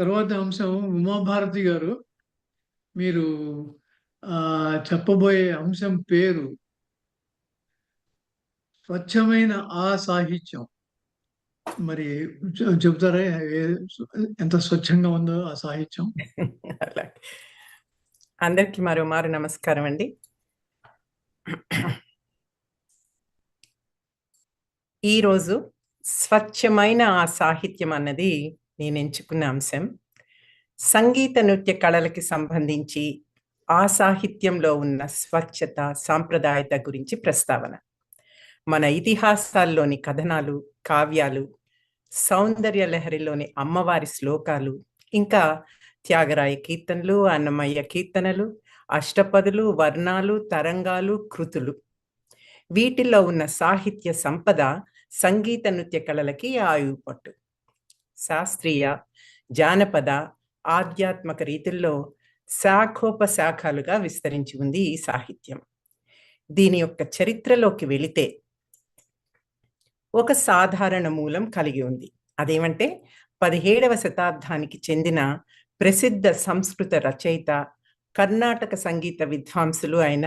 తర్వాత అంశం ఉమాభారతి గారు మీరు చెప్పబోయే అంశం పేరు స్వచ్ఛమైన ఆ సాహిత్యం. మరి చె- చెప్తారా ఎంత స్వచ్ఛంగా ఉందో ఆ సాహిత్యం? అందరికి మరో మారు నమస్కారం అండి. ఈరోజు స్వచ్ఛమైన ఆ సాహిత్యం అన్నది నేను ఎంచుకున్న అంశం. సంగీత నృత్య కళలకి సంబంధించి ఆ సాహిత్యంలో ఉన్న స్వచ్ఛత సాంప్రదాయత గురించి ప్రస్తావన. మన ఇతిహాసాల్లోని కథనాలు కావ్యాలు సౌందర్య లహరిలోని అమ్మవారి శ్లోకాలు ఇంకా త్యాగరాయ కీర్తనలు అన్నమయ్య కీర్తనలు అష్టపదులు వర్ణాలు తరంగాలు కృతులు. వీటిల్లో ఉన్న సాహిత్య సంపద సంగీత నృత్య కళలకి ఆయువు పట్టు శాస్త్రీయ జానపద ఆధ్యాత్మక రీతుల్లో శాఖోపశాఖలుగా విస్తరించి ఉంది ఈ సాహిత్యం. దీని యొక్క చరిత్రలోకి వెళితే ఒక సాధారణ మూలం కలిగి ఉంది. అదేమంటే పదిహేడవ శతాబ్దానికి చెందిన ప్రసిద్ధ సంస్కృత రచయిత కర్ణాటక సంగీత విద్వాంసులు అయిన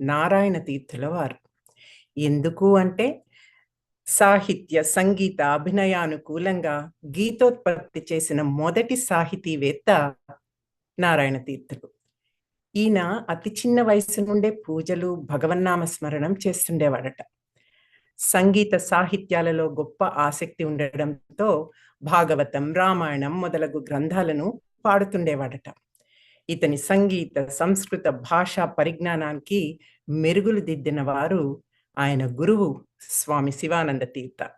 నారాయణ తీర్థుల వారు. ఎందుకు అంటే సాహిత్య సంగీత అభినయానుకూలంగా గీతోత్పత్తి చేసిన మొదటి సాహితీవేత్త నారాయణ తీర్థులు ఈయన అతి చిన్న వయసు నుండే పూజలు భగవన్నామ స్మరణం చేస్తుండేవాడట. సంగీత సాహిత్యాలలో గొప్ప ఆసక్తి ఉండడంతో భాగవతం రామాయణం మొదలగు గ్రంథాలను పాడుతుండేవాడట. ఇతని సంగీత సంస్కృత భాషా పరిజ్ఞానానికి మెరుగులు దిద్దిన వారు ఆయన గురువు స్వామి శివానంద తీర్థ.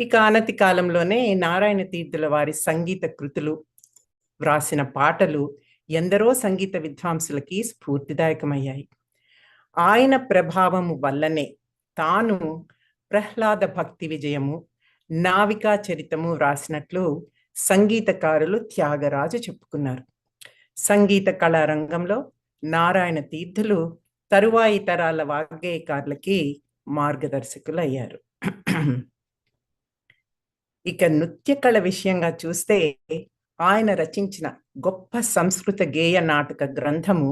ఇక అనతి కాలంలోనే నారాయణ తీర్థుల వారి సంగీత కృతులు వ్రాసిన పాటలు ఎందరో సంగీత విద్వాంసులకి స్ఫూర్తిదాయకమయ్యాయి. ఆయన ప్రభావము వల్లనే తాను ప్రహ్లాద భక్తి విజయము నావికా చరితము వ్రాసినట్లు సంగీతకారులు త్యాగరాజు చెప్పుకున్నారు. సంగీత కళారంగంలో నారాయణ తీర్థులు తరువాయి తరాల వాగ్గేయకారులకి మార్గదర్శకులు అయ్యారు ఇక నృత్య కళ విషయంగా చూస్తే ఆయన రచించిన గొప్ప సంస్కృత గేయ నాటక గ్రంథము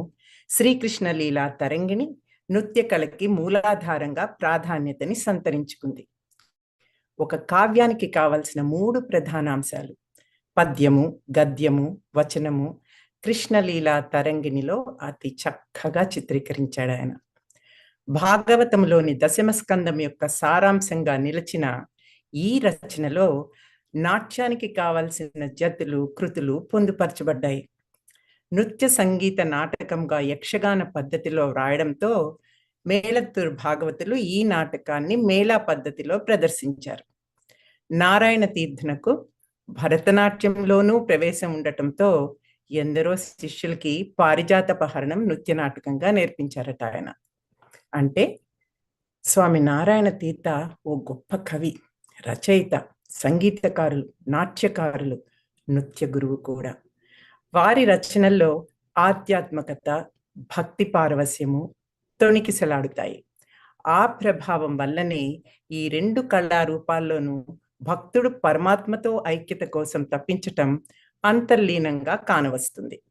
శ్రీకృష్ణ లీలా తరంగిణి నృత్య కళకి మూలాధారంగా ప్రాధాన్యతని సంతరించుకుంది. ఒక కావ్యానికి కావలసిన మూడు ప్రధాన అంశాలు పద్యము గద్యము వచనము కృష్ణలీలా తరంగిణిలో అతి చక్కగా చిత్రీకరించాడు ఆయన. భాగవతంలోని దశమస్కందం యొక్క సారాంశంగా నిలిచిన ఈ రచనలో నాట్యానికి కావలసిన జతులు కృతులు పొందుపరచబడ్డాయి. నృత్య సంగీత నాటకంగా యక్షగాన పద్ధతిలో వ్రాయడంతో మేలత్తూరు భాగవతులు ఈ నాటకాన్ని మేళా పద్ధతిలో ప్రదర్శించారు. నారాయణ తీర్థనకు భరతనాట్యంలోనూ ప్రవేశం ఉండటంతో ఎందరో శిష్యులకి పారిజాతపహరణం నృత్య నాటకంగా నేర్పించారట ఆయన. అంటే స్వామి నారాయణ తీర్థ ఓ గొప్ప కవి రచయిత సంగీతకారులు నాట్యకారులు నృత్య గురువు కూడా. వారి రచనల్లో ఆధ్యాత్మికత భక్తి పారవస్యము తొణికిసలాడుతాయి. ఆ ప్రభావం వల్లనే ఈ రెండు కళారూపాల్లోనూ భక్తుడు పరమాత్మతో ఐక్యత కోసం తప్పించటం అంతర్లీనంగా కానవస్తుంది.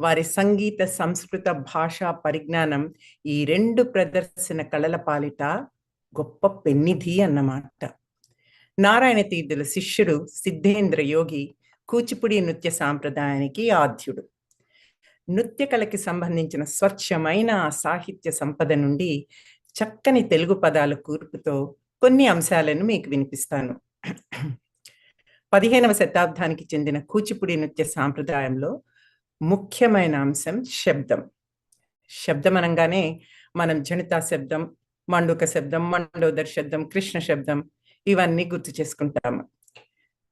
వారి సంగీత సంస్కృత భాషా పరిజ్ఞానం ఈ రెండు ప్రదర్శన కళల పాలిట గొప్ప పెన్నిధి అన్నమాట. నారాయణ తీర్థుల శిష్యుడు సిద్ధేంద్ర యోగి కూచిపుడి నృత్య సాంప్రదాయానికి ఆద్యుడు. నృత్య కళకి సంబంధించిన స్వచ్ఛమైన సాహిత్య సంపద నుండి చక్కని తెలుగు పదాల కూర్పుతో కొన్ని అంశాలను మీకు వినిపిస్తాను. పదిహేనవ శతాబ్దానికి చెందిన కూచిపుడి నృత్య సాంప్రదాయంలో ముఖ్యమైన అంశం శబ్దం. శబ్దం అనగానే మనం జనితా శబ్దం మండుక శబ్దం మండోదర్ శబ్దం కృష్ణ శబ్దం ఇవన్నీ గుర్తు చేసుకుంటాము.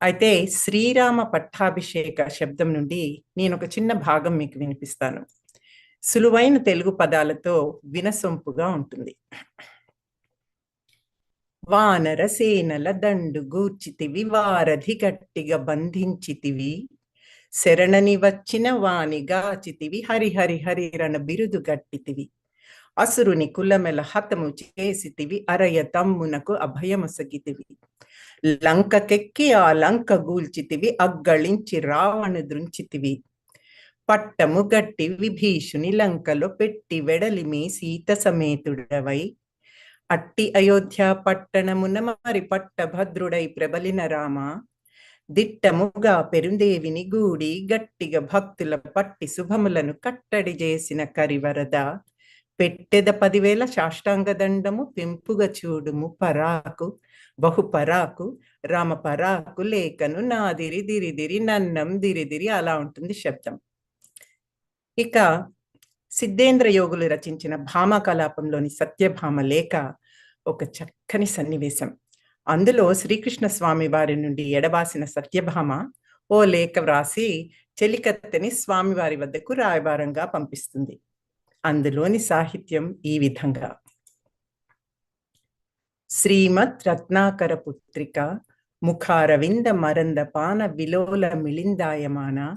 అయితే శ్రీరామ పట్టాభిషేక శబ్దం నుండి నేను ఒక చిన్న భాగం మీకు వినిపిస్తాను. సులువైన తెలుగు పదాలతో వినసొంపుగా ఉంటుంది. వానర సేనల దండు గూర్చితివి వారధి గట్టిగా బంధించితివి శరణని వచ్చిన వాని గాచితివి హరి హరి హరి రణ బిరుదు గట్టితివి. అసురుని కులమెల హతము చేసితివి అరయ తమ్మునకు అభయమసగితివి. లంకకెక్కి ఆ లంక గూల్చితివి అగ్గళించి రావణు దృంచితివి. పట్టము గట్టి విభీషుని లంకలో పెట్టి వెడలిమి సీత సమేతుడవై. అట్టి అయోధ్య పట్టణమున మరి పట్టభద్రుడై ప్రబలిన రామ దిట్టముగా పెరుందేవిని గూడి గట్టిగా భక్తుల పట్టి శుభములను కట్టడి చేసిన కరివరద. పెట్టెద పదివేల సాష్టాంగ దండము పెంపుగా చూడుము పరాకు బహు పరాకు రామ పరాకు లేఖను నాదిరి దిరిదిరి నన్నం దిరిదిరి అలా ఉంటుంది శబ్దం. ఇక సిద్ధేంద్ర యోగులు రచించిన భామ కలాపంలోని సత్యభామ లేఖ ఒక చక్కని సన్నివేశం. అందులో శ్రీకృష్ణ స్వామి వారి నుండి ఎడబాసిన సత్యభామ ఓ లేఖ వ్రాసి చెలికత్తెని స్వామివారి వద్దకు రాయబారంగా పంపిస్తుంది. అందులోని సాహిత్యం ఈ విధంగా. శ్రీమత్ రత్నాకర పుత్రిక ముఖారవింద మరంద పాన విలోల మిళిందాయమాన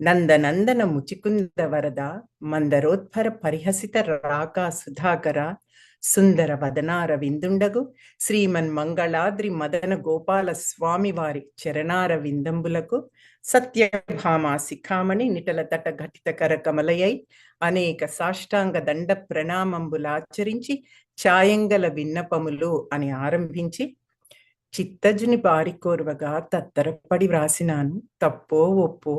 నందనందన ముచికుంద వరద మందరోత్పర పరిహసిత రాకా సుధాకర సుందర వదనార విందుండగు. శ్రీమన్ మంగళాద్రి మదన గోపాల స్వామి వారి చరణార విందంబులకు. సత్యభామ శిఖామణి నిటల తట ఘటిత కర కమలయై అనేక సాష్టాంగ దండ ప్రణామంబులాచరించి ఛాయంగల విన్నపములు అని ఆరంభించి చిత్తజుని బారికోర్వగా తత్తరపడి వ్రాసినాను. తప్పో ఒప్పో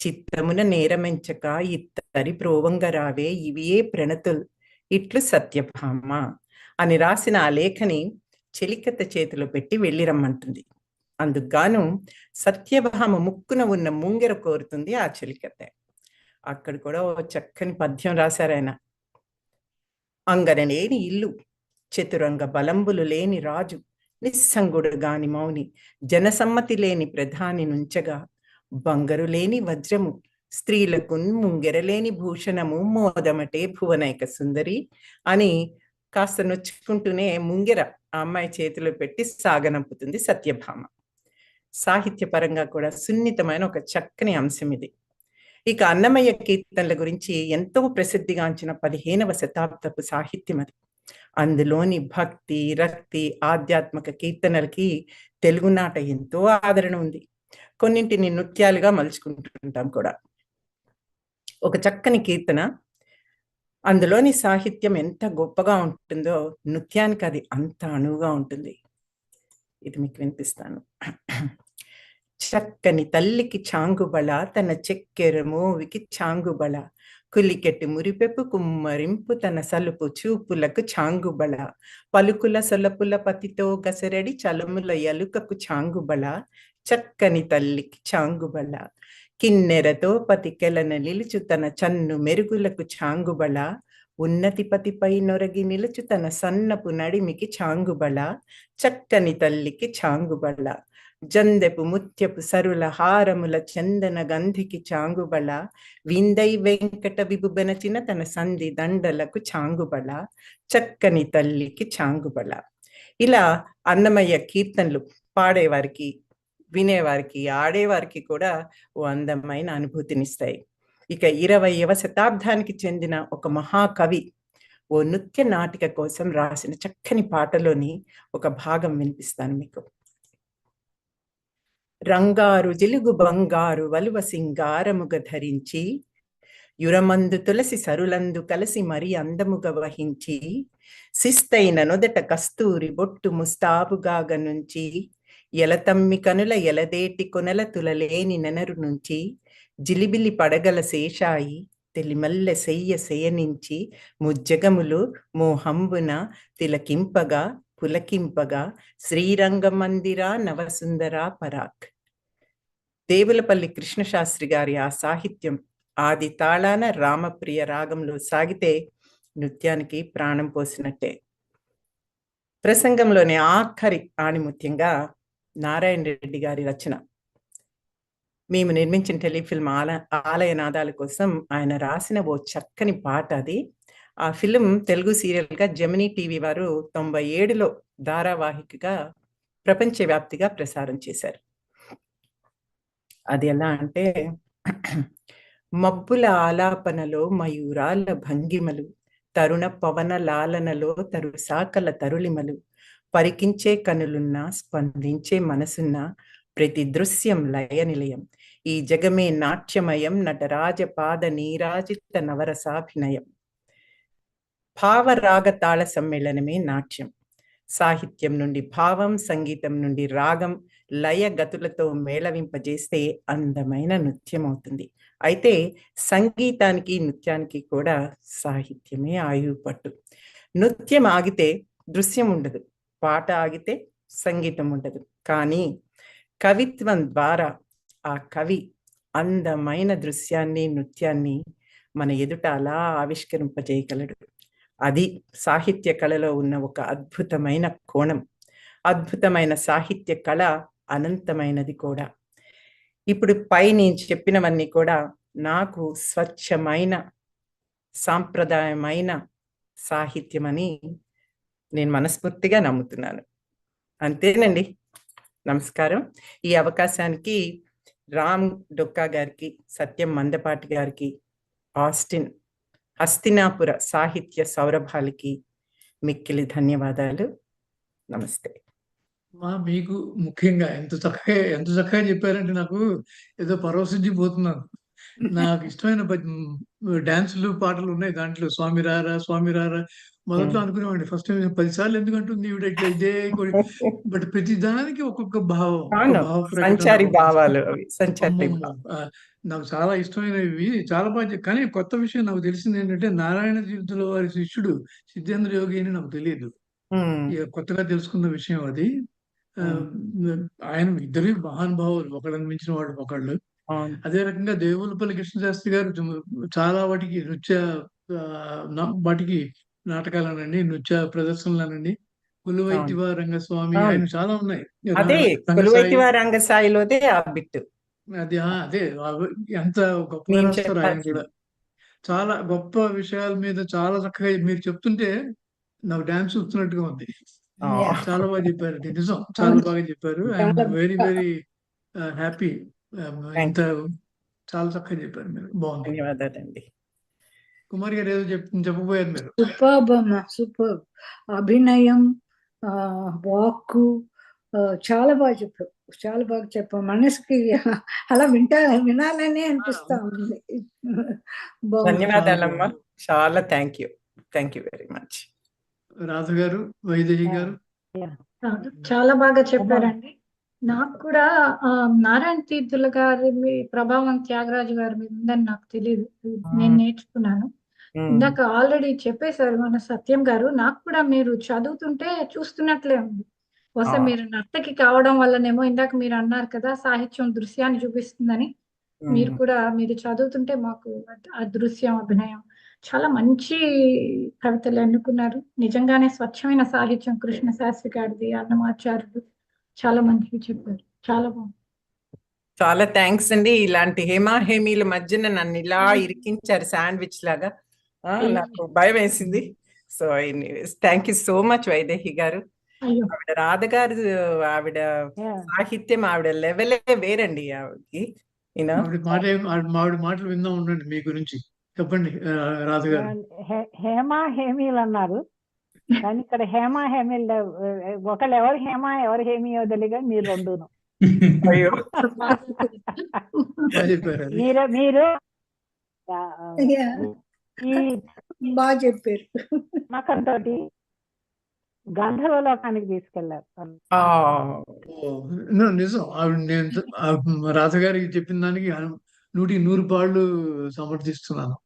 చిత్తమున నేరమెంచక ఇత్తరి ప్రోవంగరావే ఇవియే ప్రణతులు ఇట్లు సత్యభామ అని రాసిన ఆ లేఖని చెలికత్త చేతిలో పెట్టి వెళ్ళి రమ్మంటుంది అందుకుగాను సత్యభామ ముక్కున ఉన్న ముంగెర కోరుతుంది ఆ చెలికత్త. అక్కడ కూడా ఓ చక్కని పద్యం రాశారాయన అంగనలేని ఇల్లు చతురంగ బలంబులు లేని రాజు నిస్సంగుడు గాని మౌని జనసమ్మతి లేని ప్రధాని నుంచగా బంగరు లేని వజ్రము స్త్రీలకు ముంగెరలేని భూషణము మోదమటే భువనైక సుందరి అని కాస్త నొచ్చుకుంటూనే ముంగెర ఆ అమ్మాయి చేతిలో పెట్టి సాగనంపుతుంది సత్యభామ. సాహిత్యపరంగా కూడా సున్నితమైన ఒక చక్కని అంశం ఇది. ఇక అన్నమయ్య కీర్తనల గురించి ఎంతో ప్రసిద్ధిగాంచిన పదిహేనవ శతాబ్దపు సాహిత్యం అది. అందులోని భక్తి రక్తి ఆధ్యాత్మిక కీర్తనలకి తెలుగునాట ఎంతో ఆదరణ ఉంది. కొన్నింటిని నృత్యాలుగా మలుచుకుంటుంటాం కూడా. ఒక చక్కని కీర్తన. అందులోని సాహిత్యం ఎంత గొప్పగా ఉంటుందో నృత్యానికి అది అంత అణువుగా ఉంటుంది. ఇది మీకు వినిపిస్తాను. చక్కని తల్లికి చాంగుబళ తన చెక్కెర మోవికి చాంగుబళ. కులికెట్టి మురిపెపు కుమ్మరింపు తన సలుపు చూపులకు చాంగుబళ. పలుకుల సొలపుల పతితో గసరడి చలముల ఎలుకకు చాంగుబళ. చక్కని తల్లికి చాంగుబళ. కిన్నెరతో పతికెలన నిలుచు తన చన్ను మెరుగులకు ఛాంగుబళ ఉన్నతి పతిపై నొరగి నిలుచు తన సన్నపు నడిమికి చాంగుబళ చక్కని తల్లికి చాంగుబళ జందెపు ముత్యపు సరుల హారముల చందన గంధికి చాంగుబళ విందై వెంకట విభుబెనచిన తన సంధి దండలకు చాంగుబళ చక్కని తల్లికి చాంగుబళ. ఇలా అన్నమయ్య కీర్తనలు పాడేవారికి వినేవారికి ఆడేవారికి కూడా ఓ అందమైన అనుభూతినిస్తాయి. ఇక ఇరవైవ శతాబ్దానికి చెందిన ఒక మహాకవి ఓ నృత్య నాటిక కోసం రాసిన చక్కని పాటలోని ఒక భాగం వినిపిస్తాను మీకు. రంగారు జిలుగు బంగారు వలువ సింగారముగ ధరించి యురమందు తులసి సరులందు కలసి మరి అందముగ వహించి శిస్తైన నొదట కస్తూరి బొట్టు ముస్తాబుగాగ నుంచి ఎలతమ్మి కనుల ఎలదేటి కొనల తులలేని నెనరు నుంచి జిలిబిలి పడగల శేషాయి తెలిమల్ల సెయ్య శయనించి ముజ్జగములు మోహంబున తిలకింపగా పులకింపగా శ్రీరంగ మందిర నవసుందర పరాక్. దేవులపల్లి కృష్ణశాస్త్రి గారి ఆ సాహిత్యం ఆది తాళాన రామప్రియ రాగంలో సాగితే నృత్యానికి ప్రాణం పోసినట్టే. ప్రసంగంలోని ఆఖరి ఆణిముత్యంగా నారాయణ రెడ్డి గారి రచన. మేము నిర్మించిన టెలిఫిల్మ్ ఆల ఆలయ నాదాల కోసం ఆయన రాసిన ఓ చక్కని పాట అది. ఆ ఫిలిం తెలుగు సీరియల్గా జమినీ టీవీ వారు తొంభై ఏడులో ధారావాహికగా ప్రపంచవ్యాప్తిగా ప్రసారం చేశారు. అది ఎలా అంటే మబ్బుల ఆలాపనలో మయూరాల భంగిమలు తరుణ పవన లాలనలో తరుసాకల తరుళిమలు పరికించే కనులున్నా స్పందించే మనసున్న ప్రతి దృశ్యం లయ నిలయం. ఈ జగమే నాట్యమయం నటరాజ పాద నీరాజిత నవరసాభినయం. భావరాగ తాళ సమ్మేళనమే నాట్యం. సాహిత్యం నుండి భావం సంగీతం నుండి రాగం లయ గతులతో మేళవింపజేస్తే అందమైన నృత్యం అవుతుంది అయితే సంగీతానికి నృత్యానికి కూడా సాహిత్యమే ఆయువు పట్టు. నృత్యం ఆగితే దృశ్యం ఉండదు. పాట ఆగితే సంగీతం ఉండదు కానీ కవిత్వం ద్వారా ఆ కవి అందమైన దృశ్యాన్ని నృత్యాన్ని మన ఎదుట అలా ఆవిష్కరింపజేయగలడు. అది సాహిత్య కళలో ఉన్న ఒక అద్భుతమైన కోణం. అద్భుతమైన సాహిత్య కళ అనంతమైనది కూడా. ఇప్పుడు పై నేను చెప్పినవన్నీ కూడా నాకు స్వచ్ఛమైన సాంప్రదాయమైన సాహిత్యం అని నేను మనస్ఫూర్తిగా నమ్ముతున్నాను. అంతేనండి. నమస్కారం. ఈ అవకాశానికి రామ్ డొక్కా గారికి సత్యం మందపాటి గారికి ఆస్టిన్ హస్తినాపుర సాహిత్య సౌరభాలకి మిక్కిలి ధన్యవాదాలు. నమస్తే. మా మీకు ముఖ్యంగా ఎంత చక్కగా ఎంత చక్కగా చెప్పారంటే నాకు ఏదో పరవశించిపోతున్నాను నాకు ఇష్టమైన డాన్సులు పాటలు ఉన్నాయి దాంట్లో. స్వామి రారా స్వామి రారా. మొదట్లో. అనుకునేవాడిని. ఫస్ట్ పది సార్లు ఎందుకు అంటుంది ఈవిడ ఇట్లా ఇదే బట్ ప్రతి దానికి ఒక్కొక్క భావం సంచారి భావాలు నాకు చాలా ఇష్టమైనవి. చాలా బాగా కానీ కొత్త విషయం నాకు తెలిసింది ఏంటంటే నారాయణ తీర్థుల వారి శిష్యుడు సిద్ధేంద్ర యోగి అని నాకు తెలియదు. కొత్తగా తెలుసుకున్న విషయం అది. ఆయన ఇద్దరు మహానుభావులు. ఒకళ్ళని మించిన వాళ్ళు ఒకళ్ళు. అదే రకంగా దేవులపల్లి కృష్ణశాస్త్రి గారు చాలా వాటికి నృత్య వాటికి నాటకాలనండి నృత్య ప్రదర్శనలనండి. కులువైతివ రంగస్వామి. ఆయన చాలా ఉన్నాయి. అదే కొలువైతివ అది ఎంత రాస్తారు ఆయన. కూడా. చాలా గొప్ప విషయాల మీద చాలా చక్కగా మీరు చెప్తుంటే నాకు డాన్స్ చూస్తున్నట్టుగా ఉంది. చాలా బాగా చెప్పారు నిజం. చాలా బాగా చెప్పారు. Very very happy. ఇంత చాలా చక్కగా చెప్పారు మీరు. బాగుంది. ధన్యవాదాలండి కుమార్ గారు ఏదో చెప్ చెప్పబోయారు మీరు. సూపర్బ్ అమ్మ సూపర్ అభినయం ఆ వాక్కు ఆ, చాలా బాగా చెప్పావు. చాలా బాగా చెప్పావు. మనసుకి అలా వింటా వినాలనే అనిపిస్తా ఉంది. బాగుంది. ధన్యవాదాలమ్మా. చాలా thank you thank you very much Radha గారు వైదేహి గారు. చాలా బాగా చెప్పారండి. నాకు కూడా ఆ, నారాయణ తీర్థుల గారి మీ- ప్రభావం త్యాగరాజు గారి మీద ఉందని నాకు తెలియదు నేను నేర్చుకున్నాను. ఇందాక ఆల్రెడీ చెప్పేశారు మన సత్యం గారు నాకు కూడా మీరు చదువుతుంటే చూస్తున్నట్లే ఉంది. బహుశా. మీరు నర్తకి కావడం వల్లనేమో ఇందాక మీరు అన్నారు కదా సాహిత్యం దృశ్యాన్ని చూపిస్తుందని. మీరు కూడా మీరు చదువుతుంటే మాకు ఆ- ఆ దృశ్యం అభినయం. చాలా మంచి కవితలు ఎన్నుకున్నారు. నిజంగానే స్వచ్ఛమైన సాహిత్యం కృష్ణ శాస్త్రి గారిది అన్నమాచార్యుడు చాలా మంచివి చెప్పారు. చాలా బాగుంది. చాలా థ్యాంక్స్ అండి. ఇలాంటి హేమా హేమీల మధ్యన నన్ను ఇలా ఇరికించారు శాండ్విచ్ లాగా. నాకు భయం వేసింది. So thank you so much Vaidehi గారు. ఆవిడ రాధ గారు ఆవిడ సాహిత్యం ఆవిడ లెవెలే వేరండి ఆవిడకి. ఆవిడ మాటలు విందాం ఉండండి మీ గురించి. చెప్పండి రాధ గారు. హేమ హేమీలు అన్నారు. కానీ ఇక్కడ హేమ హేమీలు లేవు. ఒకళ్ళు ఎవరు హేమ ఎవరు హేమియో తెలియగా మీరు రెండును. మీరు మీరు బాగా చెప్పారు. నమ్మకంతో గంధర్వ లోకానికి తీసుకెళ్ళారు నిజం. ఆవిడ నేను ఆ రాధ గారికి చెప్పిన దానికి నూటికి నూరు పాళ్ళు సమర్థిస్తున్నాను.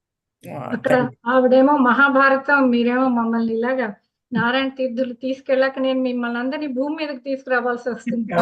అక్కడ ఆవిడేమో మహాభారతం మీరేమో మమ్మల్ని ఇలాగా నారాయణ తీర్థులు తీసుకెళ్ళాక నేను మిమ్మల్ని అందరినీ భూమి మీదకి తీసుకురావాల్సి వస్తుంది.